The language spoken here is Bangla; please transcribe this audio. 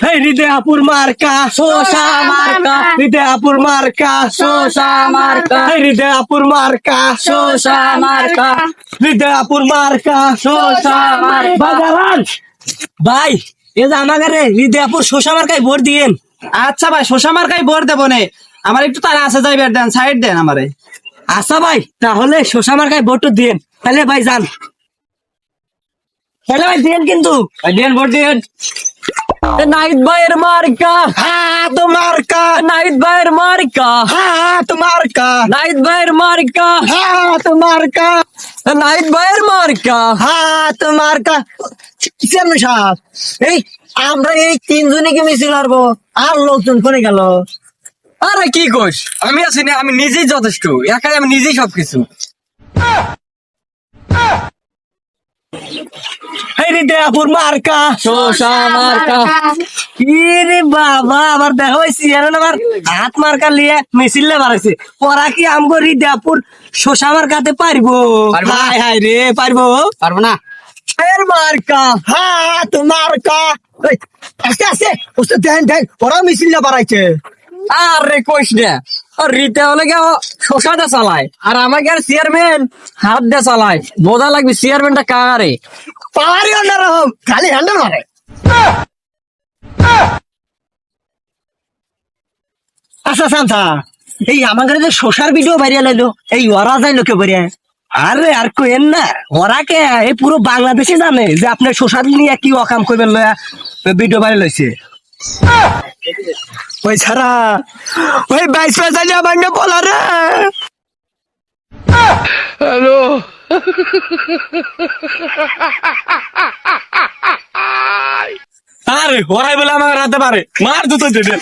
হৃদয়াপুর মার্কা, শোষা মার্কা, হৃদয়াপুর মার্কা, শোষা মার্কা। হৃদয়াপুর মার্কা, শোষা মার্কা, হৃদয়াপুর মার্কা, শোষা মার্কা। ভাই, এ যে আমাকে হৃদয়াপুর শোষা মার্কায় ভোট দিয়েন। আচ্ছা ভাই, শোষা মার্কাই ভোট দেবো নে। আমার একটু তারা আছে যাইবে দেন, সাইড দেন আমারে। আচ্ছা ভাই, তাহলে শোষা মার্কায় ভোট দিয়েন। তাহলে ভাই যান। তাহলে ভাই দিয়েন কিন্তু। ভাই দেন ভোট দেন নাইট ভাইয়ের মার্কা হাত মার্কা নাইট ভাইয়ের মার্কা হাত মার্কা নাইট ভাইয়ের মার্কা হাত মার্কা নাইট ভাইয়ের মার্কা হাত মার্কা কিসের সাপ? এই আমরা এই তিনজনে কি মিছিল হারবো? আর লোকজন করে গেল? আরে কি কোষ আমি আছি না আমি নিজেই যথেষ্ট। একাই আমি নিজেই সবকিছু। এই হৃদয়াপুর মার্কা? শোষা মার্কা। ইরে বাবা আমার দেখা হয়েছে হাত মার্কা লিয়ে মিছিলে বাড়াইছে ওরা কি আমগো শোষা মার্কাতে পারব। হায় হায় রে পারব? পারব না। এর মার্কা হাত মার্কা। আস্তে আস্তে ওস্তে দেন দেন ওরা মিছিল বাড়াইছে। আরে কোষ না রিতে হলে শোষা দে চালায়। আর আমাকে চেয়ারম্যান হাত দে চালায়। বোঝা লাগবে চেয়ারম্যানটা কারে। আচ্ছা শান্তা এই আমাদের যে শোষার ভিডিও ভাইরাল এলো এই ওরা যাই লোকে বেরিয়ে আরে আর কোয়েন না ওরা কে এই পুরো বাংলাদেশে জানে যে আপনার শোষার নিয়ে কি অকাম করবেন লয়া ভিডিও ভাইরাল হয়েছে ওই ছাড়া ওই বাইশ পয়সা নিয়ে আমার বলা রে আরে ওরাই বলে আমার রাতে পারে। মার দুটো দেবে